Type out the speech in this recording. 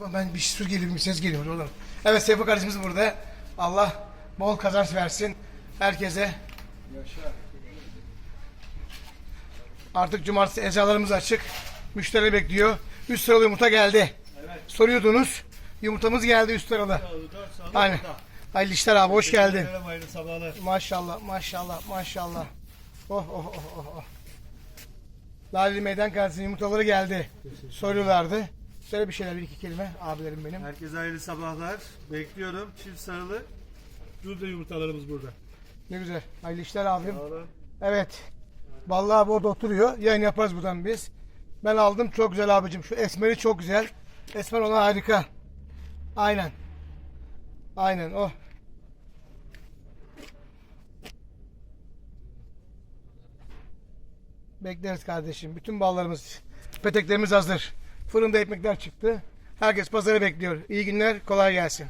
Ben bir su geliyor, bir ses geliyor oğlum. Evet Seyfo kardeşimiz burada. Allah bol kazanç versin herkese. Artık cumartesi ezalarımız açık. Müşteri bekliyor. Üst sıralı yumurta geldi. Soruyordunuz. Yumurtamız geldi üst sıralı. Aynen. Hayırlı işler abi hoş geldin. Merhaba, hayırlı sabahlar. Maşallah maşallah maşallah. Oh oh oh oh. oh. Laleli Meydan Gazetesi'nin yumurtaları geldi. Soruyorlardı. Söyle bir şeyler bir iki kelime abilerim benim. Herkese hayırlı sabahlar. Bekliyorum. Çift sarılı. Burada yumurtalarımız burada. Ne güzel. Hayırlı işler abim. Sağ olun. Evet. Vallahi abi orada oturuyor. Yayın yaparız buradan biz. Ben aldım. Çok güzel abicim. Şu esmeri çok güzel. Esmer ona harika. Aynen. Aynen o. Bekleriz kardeşim. Bütün ballarımız, peteklerimiz hazır. Fırında ekmekler çıktı. Herkes pazarı bekliyor. İyi günler, kolay gelsin.